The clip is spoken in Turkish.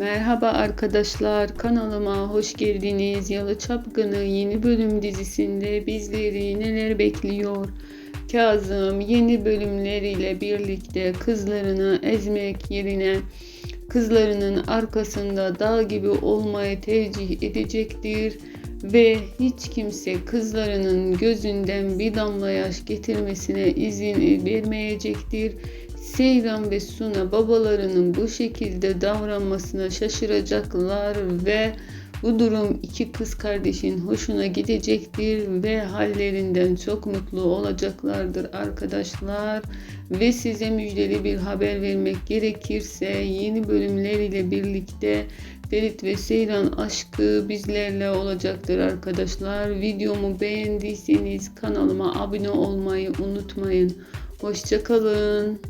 Merhaba arkadaşlar, kanalıma hoş geldiniz. Yalı Çapkını yeni bölüm dizisinde bizleri neler bekliyor? Kazım yeni bölümleriyle birlikte kızlarını ezmek yerine kızlarının arkasında dağ gibi olmayı tercih edecektir ve hiç kimse kızlarının gözünden bir damla yaş getirmesine izin vermeyecektir. Seyran ve Suna babalarının bu şekilde davranmasına şaşıracaklar ve bu durum iki kız kardeşin hoşuna gidecektir ve hallerinden çok mutlu olacaklardır arkadaşlar. Ve size müjdeli bir haber vermek gerekirse yeni bölümler ile birlikte Ferit ve Seyran aşkı bizlerle olacaktır arkadaşlar. Videomu beğendiyseniz kanalıma abone olmayı unutmayın. Hoşçakalın.